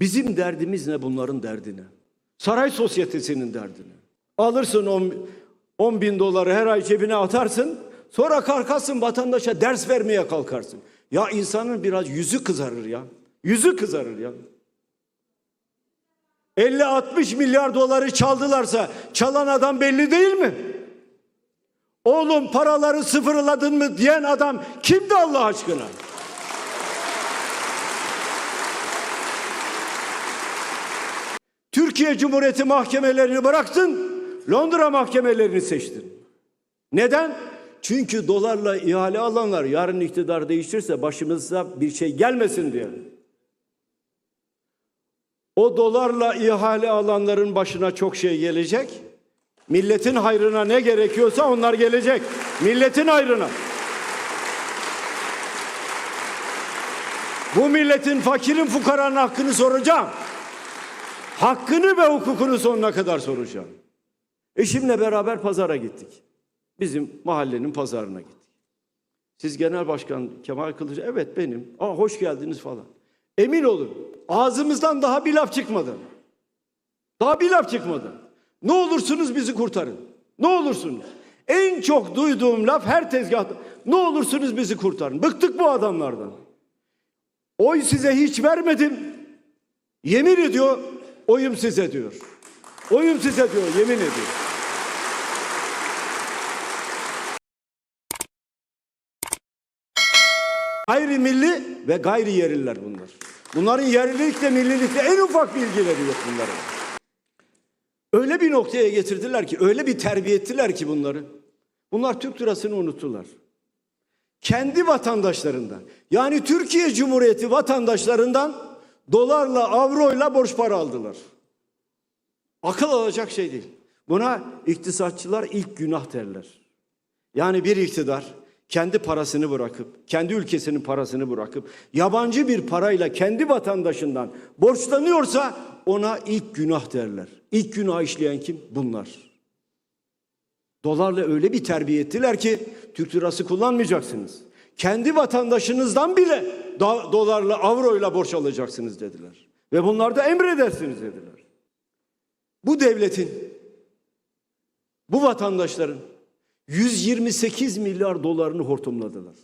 Bizim derdimiz ne bunların derdine? Saray sosyetesinin derdine. Alırsın 10, 10 bin doları her ay cebine atarsın. Sonra kalkarsın vatandaşa ders vermeye kalkarsın. Ya insanın biraz yüzü kızarır ya. Yüzü kızarır ya. 50-60 milyar doları çaldılarsa çalan adam belli değil mi? Oğlum paraları sıfırladın mı diyen adam kimdi Allah aşkına? Türkiye Cumhuriyeti mahkemelerini bıraktın, Londra mahkemelerini seçtin. Neden? Çünkü dolarla ihale alanlar yarın iktidar değişirse başımıza bir şey gelmesin diye. O dolarla ihale alanların başına çok şey gelecek. Milletin hayrına ne gerekiyorsa onlar gelecek. Milletin hayrına. Bu milletin fakirin fukaranın hakkını soracağım. Hakkını ve hukukunu sonuna kadar soracağım. Eşimle beraber pazara gittik. Bizim mahallenin pazarına gittik. Siz Genel Başkan Kemal Kılıç, evet benim. Aa hoş geldiniz falan. Emin olun ağzımızdan daha bir laf çıkmadı. Daha bir laf çıkmadı. Ne olursunuz bizi kurtarın. Ne olursunuz. En çok duyduğum laf her tezgahta. Ne olursunuz bizi kurtarın. Bıktık bu adamlardan. Oy size hiç vermedim. Yemin ediyor oyum size diyor. Oyum size diyor yemin ediyor. Gayri milli ve gayri yerliler bunlar. Bunların yerlilikle millilikle en ufak bilgileri yok bunların. Öyle bir noktaya getirdiler ki, öyle bir terbiye ettiler ki bunları. Bunlar Türk lirasını unuttular. Kendi vatandaşlarından, yani Türkiye Cumhuriyeti vatandaşlarından dolarla, avroyla borç para aldılar. Akıl alacak şey değil. Buna iktisatçılar ilk günah derler. Yani bir iktidar kendi parasını bırakıp, kendi ülkesinin parasını bırakıp, yabancı bir parayla kendi vatandaşından borçlanıyorsa ona ilk günah derler. İlk günah işleyen kim? Bunlar. Dolarla öyle bir terbiye ettiler ki Türk lirası kullanmayacaksınız. Kendi vatandaşınızdan bile dolarla, avroyla borç alacaksınız dediler. Ve bunlar da emredersiniz dediler. Bu devletin, bu vatandaşların 128 milyar dolarını hortumladılar.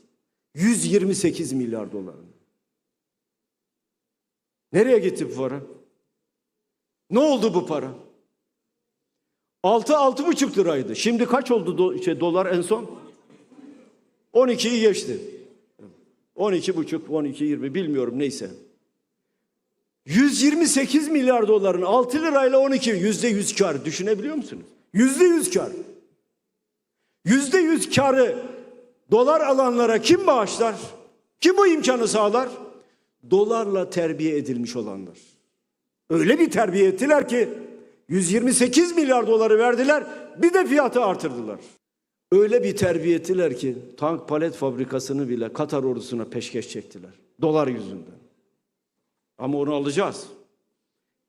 128 milyar dolarını. Nereye gitti bu para? Ne oldu bu para? 6 6,5 liraydı. Şimdi kaç oldu do- şey, dolar en son? 12'yi geçti. 12 buçuk, 12 20 bilmiyorum neyse. 128 milyar doların 6 lirayla 12 yüzde 100 kar düşünebiliyor musunuz? Yüzde 100 kar. Yüzde 100 karı dolar alanlara kim bağışlar? Kim bu imkanı sağlar? Dolarla terbiye edilmiş olanlar. Öyle bir terbiye ettiler ki 128 milyar doları verdiler bir de fiyatı artırdılar. Öyle bir terbiye ki tank palet fabrikasını bile Katar ordusuna peşkeş çektiler. Dolar yüzünden. Ama onu alacağız.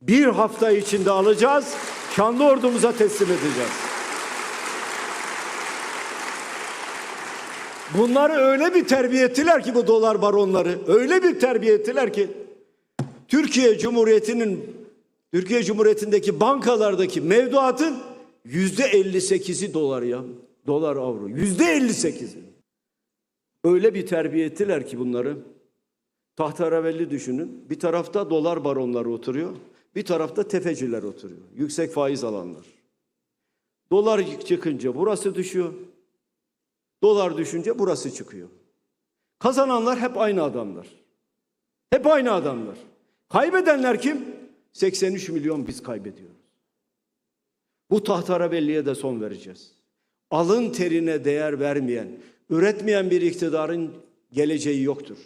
Bir hafta içinde alacağız. Şanlı ordumuza teslim edeceğiz. Bunları öyle bir terbiye ki bu dolar baronları. Öyle bir terbiye ki Türkiye Cumhuriyeti'nin Türkiye Cumhuriyeti'ndeki bankalardaki mevduatın yüzde 58'i dolar ya. Dolar avro. Yüzde 58'i. Öyle bir terbiye ettiler ki bunları. Tahtaravelli düşünün. Bir tarafta dolar baronları oturuyor. Bir tarafta tefeciler oturuyor. Yüksek faiz alanlar. Dolar çıkınca burası düşüyor. Dolar düşünce burası çıkıyor. Kazananlar hep aynı adamlar. Hep aynı adamlar. Kaybedenler kim? 83 milyon biz kaybediyoruz. Bu tahtarabelliye de son vereceğiz. Alın terine değer vermeyen, üretmeyen bir iktidarın geleceği yoktur.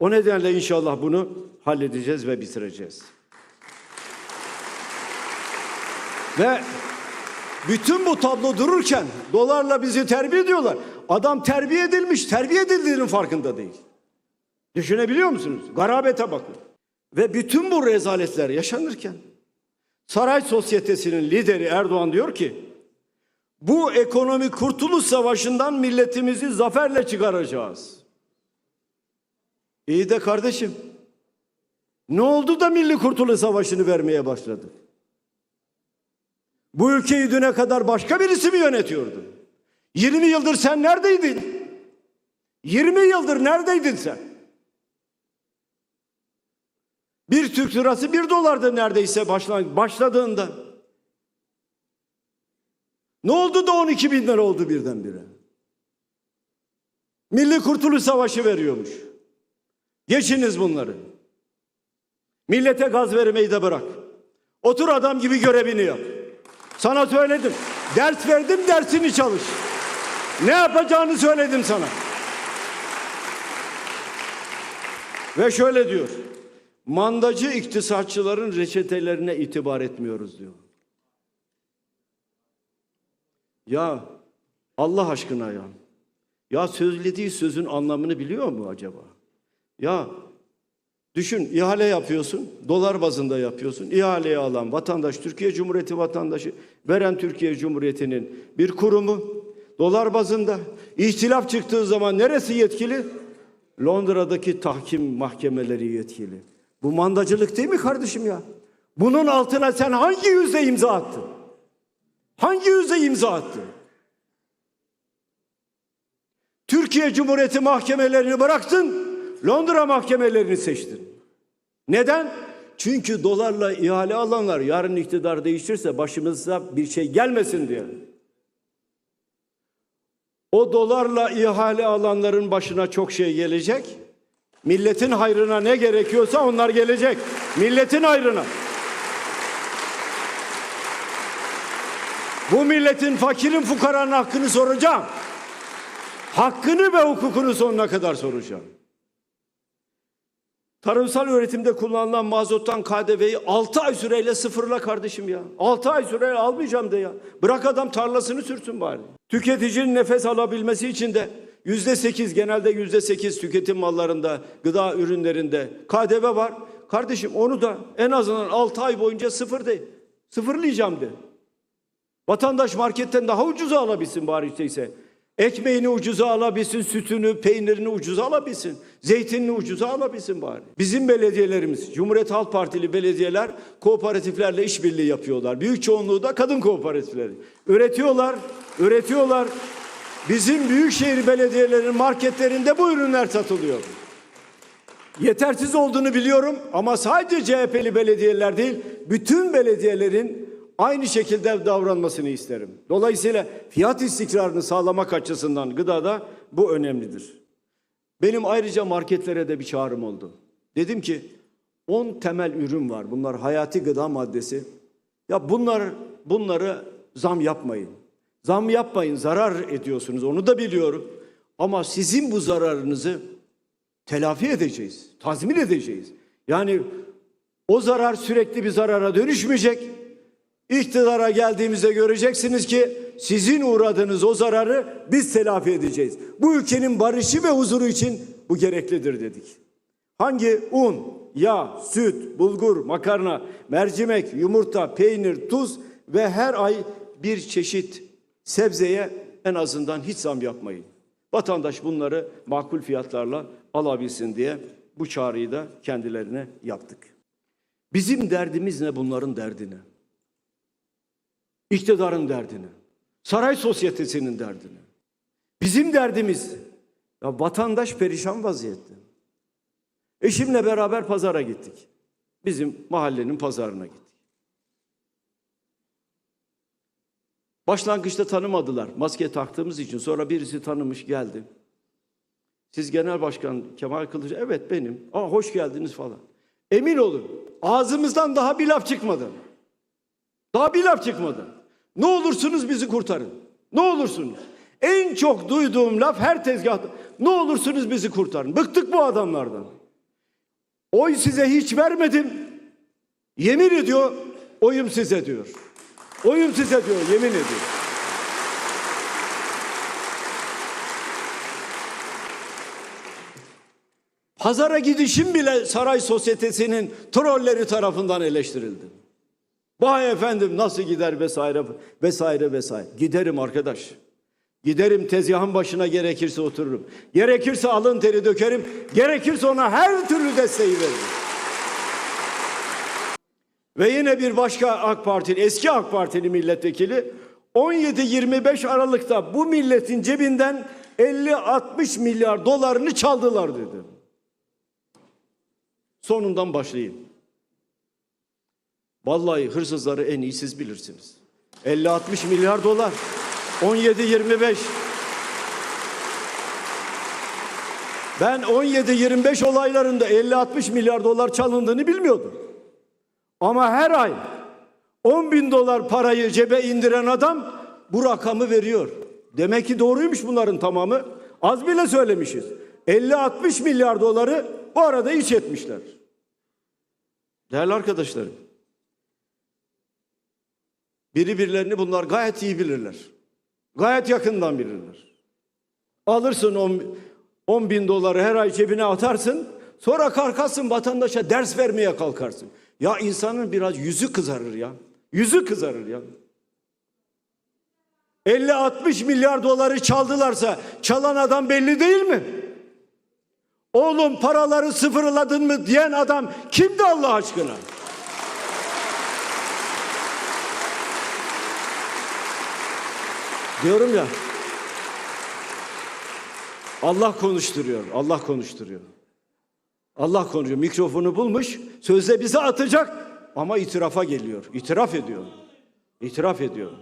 O nedenle inşallah bunu halledeceğiz ve bitireceğiz. Ve bütün bu tablo dururken dolarla bizi terbiye ediyorlar. Adam terbiye edilmiş, terbiye edildiğinin farkında değil. Düşünebiliyor musunuz? Garabete bakın. Ve bütün bu rezaletler yaşanırken saray sosyetesinin lideri Erdoğan diyor ki bu ekonomi kurtuluş savaşından milletimizi zaferle çıkaracağız. İyi de kardeşim Ne oldu da Milli Kurtuluş Savaşı'nı vermeye başladı? Bu ülkeyi düne kadar başka birisi mi yönetiyordu? 20 yıldır sen neredeydin? 20 yıldır neredeydin sen? Bir Türk lirası bir dolardı neredeyse başla- başladığında. Ne oldu da 12 bin lira oldu birdenbire? Milli Kurtuluş Savaşı veriyormuş. Geçiniz bunları. Millete gaz vermeyi de bırak. Otur adam gibi görevini yap. Sana söyledim. Ders verdim dersini çalış. Ne yapacağını söyledim sana. Ve şöyle diyor. Mandacı iktisatçıların reçetelerine itibar etmiyoruz diyor. Ya Allah aşkına ya. Ya söylediği sözün anlamını biliyor mu acaba? Ya düşün ihale yapıyorsun. Dolar bazında yapıyorsun. İhaleyi alan vatandaş Türkiye Cumhuriyeti vatandaşı veren Türkiye Cumhuriyeti'nin bir kurumu dolar bazında ihtilaf çıktığı zaman neresi yetkili? Londra'daki tahkim mahkemeleri yetkili. Bu mandacılık değil mi kardeşim ya? Bunun altına sen hangi yüzde imza attın? Hangi yüzde imza attın? Türkiye Cumhuriyeti mahkemelerini bıraktın, Londra mahkemelerini seçtin. Neden? Çünkü dolarla ihale alanlar yarın iktidar değişirse başımıza bir şey gelmesin diye. O dolarla ihale alanların başına çok şey gelecek. Milletin hayrına ne gerekiyorsa onlar gelecek. Milletin hayrına. Bu milletin fakirin fukaranın hakkını soracağım. Hakkını ve hukukunu sonuna kadar soracağım. Tarımsal üretimde kullanılan mazottan KDV'yi 6 ay süreyle sıfırla kardeşim ya. 6 ay süreyle almayacağım de ya. Bırak adam tarlasını sürsün bari. Tüketicinin nefes alabilmesi için de yüzde sekiz genelde yüzde sekiz tüketim mallarında, gıda ürünlerinde KDV var. Kardeşim onu da en azından 6 ay boyunca sıfır de. Sıfırlayacağım de. Vatandaş marketten daha ucuza alabilsin bari ise. Ekmeğini ucuza alabilsin, sütünü, peynirini ucuza alabilsin. Zeytinini ucuza alabilsin bari. Bizim belediyelerimiz, Cumhuriyet Halk Partili belediyeler kooperatiflerle işbirliği yapıyorlar. Büyük çoğunluğu da kadın kooperatifleri. Üretiyorlar, üretiyorlar. Bizim büyükşehir belediyelerinin marketlerinde bu ürünler satılıyor. Yetersiz olduğunu biliyorum ama sadece CHP'li belediyeler değil, bütün belediyelerin aynı şekilde davranmasını isterim. Dolayısıyla fiyat istikrarını sağlamak açısından gıdada bu önemlidir. Benim ayrıca marketlere de bir çağrım oldu. Dedim ki 10 temel ürün var. Bunlar hayati gıda maddesi. Ya bunlar bunları zam yapmayın. Zam yapmayın, zarar ediyorsunuz. Onu da biliyorum. Ama sizin bu zararınızı telafi edeceğiz, tazmin edeceğiz. Yani o zarar sürekli bir zarara dönüşmeyecek. İktidara geldiğimizde göreceksiniz ki sizin uğradığınız o zararı biz telafi edeceğiz. Bu ülkenin barışı ve huzuru için bu gereklidir dedik. Hangi un, yağ, süt, bulgur, makarna, mercimek, yumurta, peynir, tuz ve her ay bir çeşit sebzeye en azından hiç zam yapmayın. Vatandaş bunları makul fiyatlarla alabilsin diye bu çağrıyı da kendilerine yaptık. Bizim derdimiz ne bunların derdine? İktidarın derdini, saray sosyetesinin derdini. Bizim derdimiz ya vatandaş perişan vaziyette. Eşimle beraber pazara gittik. Bizim mahallenin pazarına gittik. Başlangıçta tanımadılar maske taktığımız için. Sonra birisi tanımış geldi. Siz Genel Başkan Kemal Kılıç, evet benim. Aa hoş geldiniz falan. Emin olun ağzımızdan daha bir laf çıkmadı. Daha bir laf çıkmadı. Ne olursunuz bizi kurtarın. Ne olursunuz. En çok duyduğum laf her tezgahta. Ne olursunuz bizi kurtarın. Bıktık bu adamlardan. Oy size hiç vermedim. Yemin ediyor oyum size diyor. Oyum size diyor yemin ediyor. Pazara gidişim bile saray sosyetesinin trolleri tarafından eleştirildi. Vay efendim nasıl gider vesaire vesaire vesaire. Giderim arkadaş. Giderim tezgahın başına gerekirse otururum. Gerekirse alın teri dökerim. Gerekirse ona her türlü desteği veririm. Ve yine bir başka AK Partili, eski AK Partili milletvekili 17-25 Aralık'ta bu milletin cebinden 50-60 milyar dolarını çaldılar dedi. Sonundan başlayayım. Vallahi hırsızları en iyi siz bilirsiniz. 50-60 milyar dolar. 17-25. Ben 17-25 olaylarında 50-60 milyar dolar çalındığını bilmiyordum. Ama her ay 10 bin dolar parayı cebe indiren adam bu rakamı veriyor. Demek ki doğruymuş bunların tamamı. Az bile söylemişiz. 50-60 milyar doları bu arada iç etmişler. Değerli arkadaşlarım. Biri birilerini bunlar gayet iyi bilirler. Gayet yakından bilirler. Alırsın 10, 10 bin doları her ay cebine atarsın. Sonra kalkarsın vatandaşa ders vermeye kalkarsın. Ya insanın biraz yüzü kızarır ya. Yüzü kızarır ya. 50-60 milyar doları çaldılarsa çalan adam belli değil mi? Oğlum paraları sıfırladın mı diyen adam kimdi Allah aşkına? Diyorum ya. Allah konuşturuyor. Allah konuşturuyor. Allah konuşuyor. Mikrofonu bulmuş. Sözde bize atacak ama itirafa geliyor. İtiraf ediyor. İtiraf ediyor.